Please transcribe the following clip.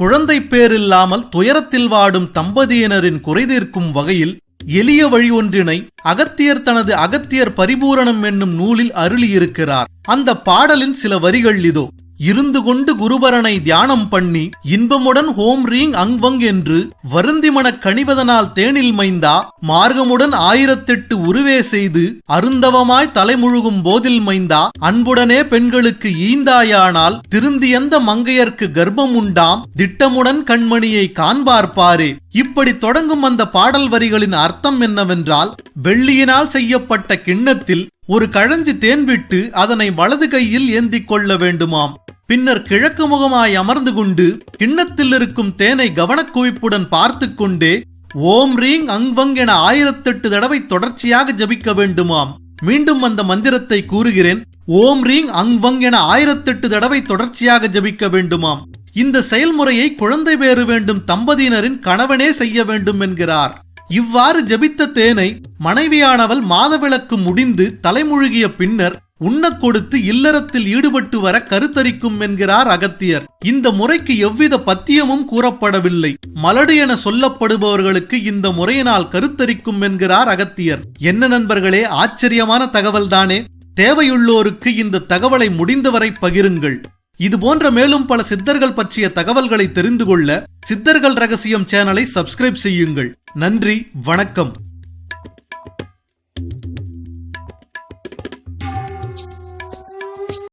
குழந்தை பேரில்லாமல் துயரத்தில் வாடும் தம்பதியினரின் குறைதீர்க்கும் வகையில் எளிய வழி ஒன்றினை அகத்தியர் தனது அகத்தியர் பரிபூரணம் என்னும் நூலில் அருளியிருக்கிறார். அந்த பாடலின் சில வரிகள் இதோ. இருந்து கொண்டு குருபரனை தியானம் பண்ணி இன்பமுடன் ஹோம் ரீங் அங்வங் என்று வருந்திமனக் கணிவதனால் தேனில் மைந்தா மார்கமுடன் ஆயிரத்தெட்டு உருவே செய்து அருந்தவமாய் தலைமுழுகும் போதில் மைந்தா அன்புடனே பெண்களுக்கு ஈந்தாயானால் திருந்தியந்த மங்கையர்க்கு கர்ப்பம் உண்டாம் திட்டமுடன் கண்மணியை காண்பார்ப்பாரே. இப்படி தொடங்கும் அந்த பாடல் வரிகளின் அர்த்தம் என்னவென்றால் வெள்ளியினால் செய்யப்பட்ட கிண்ணத்தில் ஒரு கழஞ்சி தேன் விட்டு அதனை வலது கையில் ஏந்திக் கொள்ள வேண்டுமாம். பின்னர் கிழக்கு முகமாய் அமர்ந்து கொண்டு கிண்ணத்தில் இருக்கும் தேனை கவனக்குவிப்புடன் பார்த்து கொண்டே ஓம் ரீங் அங்வங் என ஆயிரத்தெட்டு தடவை தொடர்ச்சியாக ஜபிக்க வேண்டுமாம். மீண்டும் அந்த மந்திரத்தை கூறுகிறேன். ஓம் ரீங் அங்வங் என ஆயிரத்தெட்டு தடவை தொடர்ச்சியாக ஜபிக்க வேண்டுமாம். இந்த செயல்முறையை குழந்தை பேறு வேண்டும் தம்பதியினரின் கணவனே செய்ய வேண்டும் என்கிறார். இவ்வாறு ஜபித்த தேனை மனைவியானவள் மாதவிளக்கு முடிந்து தலைமுழுகிய பின்னர் உண்ணக் கொடுத்து இல்லறத்தில் ஈடுபட்டு வர கருத்தரிக்கும் என்கிறார் அகத்தியர். இந்த முறைக்கு எவ்வித பத்தியமும் கூறப்படவில்லை. மலடு என சொல்லப்படுபவர்களுக்கு இந்த முறையினால் கருத்தரிக்கும் என்கிறார் அகத்தியர். என்ன நண்பர்களே ஆச்சரியமான தகவல்தானே? தேவையுள்ளோருக்கு இந்த தகவலை முடிந்தவரை பகிருங்கள். இது போன்ற மேலும் பல சித்தர்கள் பற்றிய தகவல்களை தெரிந்து கொள்ள சித்தர்கள் ரகசியம் சேனலை சப்ஸ்கிரைப் செய்யுங்கள். நன்றி வணக்கம்.